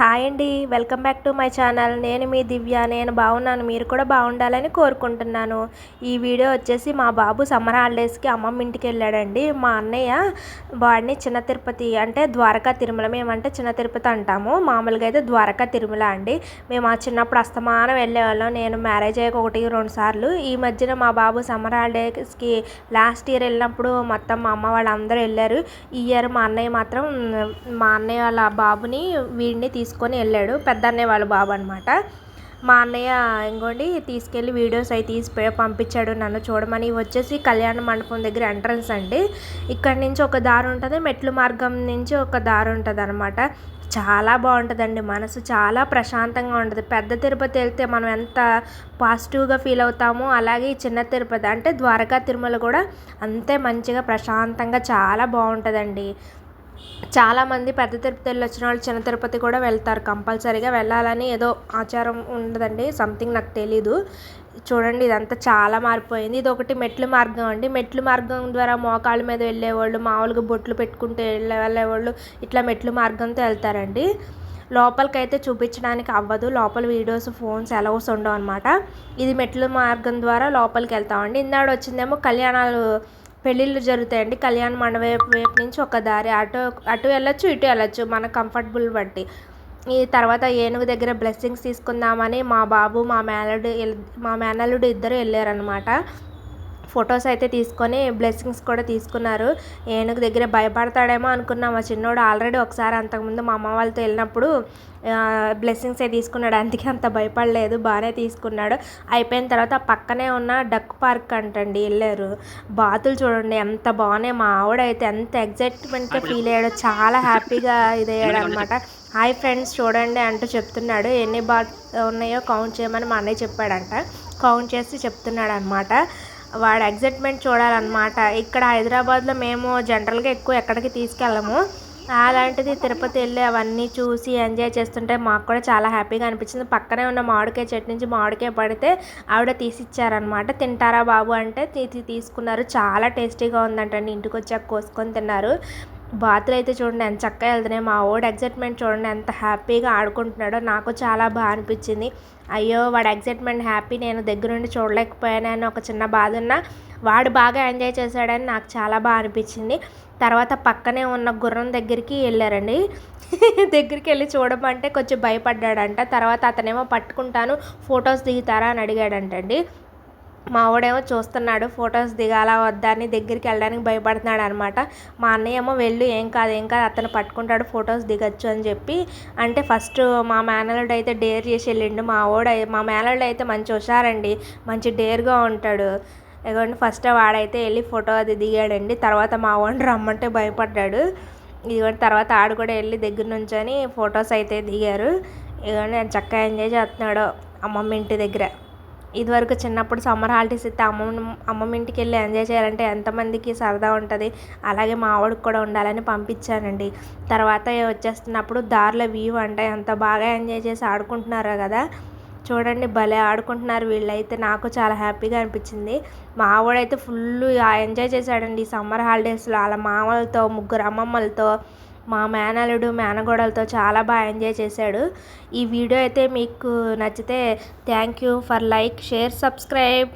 Hi అండి welcome back to my channel. నేను మీ దివ్య నేను బాగున్నాను. మీరు కూడా బాగుండాలని కోరుకుంటున్నాను. ఈ వీడియో వచ్చేసి మా బాబు సమ్మర్ హాలిడేస్కి అమ్మమ్మ ఇంటికి వెళ్ళాడండి. మా అన్నయ్య వాడిని చిన్న తిరుపతి అంటే ద్వారకా తిరుమల మేమంటే చిన్న తిరుపతి అంటాము. మామూలుగా అయితే ద్వారకా తిరుమల అండి. మేము ఆ చిన్నప్పుడు అస్తమానం వెళ్ళేవాళ్ళం. నేను మ్యారేజ్ అయ్యాక ఒకటి రెండు సార్లు. ఈ మధ్యన మా బాబు సమ్మర్ హాలిడేస్కి లాస్ట్ ఇయర్ వెళ్ళినప్పుడు మొత్తం మా అమ్మ వాళ్ళందరూ వెళ్ళారు. ఈ ఇయర్ మా అన్నయ్య మాత్రం మా అన్నయ్య వాళ్ళ బాబుని వీడిని తీసుకొని వెళ్ళాడు. పెద్ద అన్నయ్య వాళ్ళ బాబు అనమాట మా అన్నయ్య ఇంకోండి తీసుకెళ్ళి వీడియోస్ అవి తీసి పంపించాడు నన్ను చూడమని. వచ్చేసి కళ్యాణ మండపం దగ్గర ఎంట్రన్స్ అండి. ఇక్కడ నుంచి ఒక దారి ఉంటుంది. మెట్లు మార్గం నుంచి ఒక దారి ఉంటుంది అనమాట చాలా బాగుంటుందండి. మనసు చాలా ప్రశాంతంగా ఉంటుంది. పెద్ద తిరుపతి వెళ్తే మనం ఎంత పాజిటివ్గా ఫీల్ అవుతామో అలాగే చిన్న తిరుపతి అంటే ద్వారకా తిరుమల కూడా అంతే మంచిగా ప్రశాంతంగా చాలా బాగుంటుందండి. చాలామంది పెద్ద తిరుపతి వెళ్ళి వచ్చిన వాళ్ళు చిన్న తిరుపతి కూడా వెళ్తారు. కంపల్సరీగా వెళ్ళాలని ఏదో ఆచారం ఉండదండి. సంథింగ్ నాకు తెలీదు. చూడండి ఇదంతా చాలా మారిపోయింది. ఇది ఒకటి మెట్లు మార్గం అండి. మెట్లు మార్గం ద్వారా మోకాళ్ళ మీద వెళ్ళేవాళ్ళు మామూలుగా బొట్లు పెట్టుకుంటూ వెళ్ళే వెళ్ళేవాళ్ళు ఇట్లా మెట్లు మార్గంతో వెళ్తారండి. లోపలికైతే చూపించడానికి అవ్వదు. లోపల వీడియోస్ ఫోన్స్ ఎలవస్ ఉండవు అనమాట ఇది మెట్ల మార్గం ద్వారా లోపలికి వెళ్తామండి. ఇందాడు వచ్చిందేమో కళ్యాణాలు పెళ్ళిళ్ళు జరుగుతాయండి. కళ్యాణ మండపం వైపు నుంచి ఒక దారి. అటు అటు వెళ్ళొచ్చు ఇటు వెళ్ళొచ్చు. మన కంఫర్టబుల్ బట్టి. ఈ తర్వాత ఏనుగు దగ్గర బ్లెస్సింగ్స్ తీసుకుందామని మా బాబు మా మేనల్లుడు మా మేనల్లుడు ఇద్దరు వెళ్ళారనమాట ఫొటోస్ అయితే తీసుకొని బ్లెస్సింగ్స్ కూడా తీసుకున్నారు. ఏనుగు దగ్గర భయపడతాడేమో అనుకున్నాం. మా చిన్నోడు ఆల్రెడీ ఒకసారి అంతకుముందు మా అమ్మ వాళ్ళతో వెళ్ళినప్పుడు బ్లెస్సింగ్స్ అయితే తీసుకున్నాడు. అందుకే అంత భయపడలేదు. బాగానే తీసుకున్నాడు. అయిపోయిన తర్వాత పక్కనే ఉన్న డక్ పార్క్ అంటండి వెళ్ళారు. బాతులు చూడండి ఎంత బాగున్నాయి. మా ఆవిడ అయితే ఎంత ఎగ్జైట్మెంట్గా ఫీల్ అయ్యాడో చాలా హ్యాపీగా ఇదయ్యాడు అనమాట హాయ్ ఫ్రెండ్స్ చూడండి అంటూ చెప్తున్నాడు. ఎన్ని బాత్ ఉన్నాయో కౌంట్ చేయమని మా అన్నయ్య చెప్పాడంట. కౌంట్ చేసి చెప్తున్నాడు అనమాట వాడు ఎగ్జైట్మెంట్ చూడాలన్నమాట. ఇక్కడ హైదరాబాద్లో మేము జనరల్గా ఎక్కువ ఎక్కడికి తీసుకెళ్ళము. అలాంటిది తిరుపతి వెళ్ళి అవన్నీ చూసి ఎంజాయ్ చేస్తుంటే మాకు కూడా చాలా హ్యాపీగా అనిపించింది. పక్కనే ఉన్న మామిడికాయ చెట్టు నుంచి మామిడికాయ పడితే ఆవిడ తీసిచ్చారనమాట తింటారా బాబు అంటే తీసి తీసుకున్నారు. చాలా టేస్టీగా ఉందంటండి. ఇంటికి వచ్చాక కోసుకొని తిన్నారు. బాతులు అయితే చూడండి ఎంత చక్కగా వెళ్తున్నాయి. మా వాడు ఎగ్జైట్మెంట్ చూడండి ఎంత హ్యాపీగా ఆడుకుంటున్నాడో నాకు చాలా బాగా అనిపించింది. అయ్యో వాడు ఎగ్జైట్మెంట్ హ్యాపీ నేను దగ్గర నుండి చూడలేకపోయానని ఒక చిన్న బాధ ఉన్నా. వాడు బాగా ఎంజాయ్ చేశాడని నాకు చాలా బాగా అనిపించింది. తర్వాత పక్కనే ఉన్న గుర్రం దగ్గరికి వెళ్ళారండి. దగ్గరికి వెళ్ళి చూడమంటే కొంచెం భయపడ్డాడంట. తర్వాత అతనేమో పట్టుకుంటాను ఫొటోస్ దిగుతారా అని అడిగాడంటండి. మావాడేమో చూస్తున్నాడు ఫొటోస్ దిగాలా వద్దా అని దగ్గరికి వెళ్ళడానికి భయపడుతున్నాడు అనమాట మా అన్నయ్య ఏమో వెళ్ళు ఏం కాదు ఏం కాదు అతను పట్టుకుంటాడు ఫొటోస్ దిగచ్చు అని చెప్పి. అంటే ఫస్ట్ మా మేనల్లుడు అయితే డేర్ చేసి వెళ్ళిండు మా ఓడ మా మేనల్లుడు అయితే మంచి హుషారండి మంచి డేర్గా ఉంటాడు. ఎందుకంటే ఫస్ట్ వాడైతే వెళ్ళి ఫోటో అది దిగాడండి తర్వాత మా వాడిని రమ్మంటే భయపడ్డాడు. ఇదిగోండి తర్వాత ఆడు కూడా వెళ్ళి దగ్గర నుంచొని ఫొటోస్ అయితే దిగారు. ఇదిగోండి చక్కగా ఎంజాయ్ చేస్తున్నాడు అమ్మమ్మ ఇంటి దగ్గర. ఇదివరకు చిన్నప్పుడు సమ్మర్ హాలిడేస్ ఇస్తే అమ్మమ్మ అమ్మమ్మ ఇంటికి వెళ్ళి ఎంజాయ్ చేయాలంటే ఎంతమందికి సరదా ఉంటుంది. అలాగే మా ఆవిడకి కూడా ఉండాలని పంపించానండి. తర్వాత వచ్చేస్తున్నప్పుడు దారిలో వ్యూ అంటే ఎంత బాగా ఎంజాయ్ చేసి ఆడుకుంటున్నారో కదా. చూడండి భలే ఆడుకుంటున్నారు వీళ్ళైతే. నాకు చాలా హ్యాపీగా అనిపించింది. మా ఆవిడైతే ఫుల్ ఎంజాయ్ చేశాడండి సమ్మర్ హాలిడేస్లో. వాళ్ళ మామలతో ముగ్గురు అమ్మమ్మలతో మా మేనల్లుడు మేనగోడలతో చాలా బాగా ఎంజాయ్ చేశాడు. ఈ వీడియో అయితే మీకు నచ్చితే thank you for like share subscribe.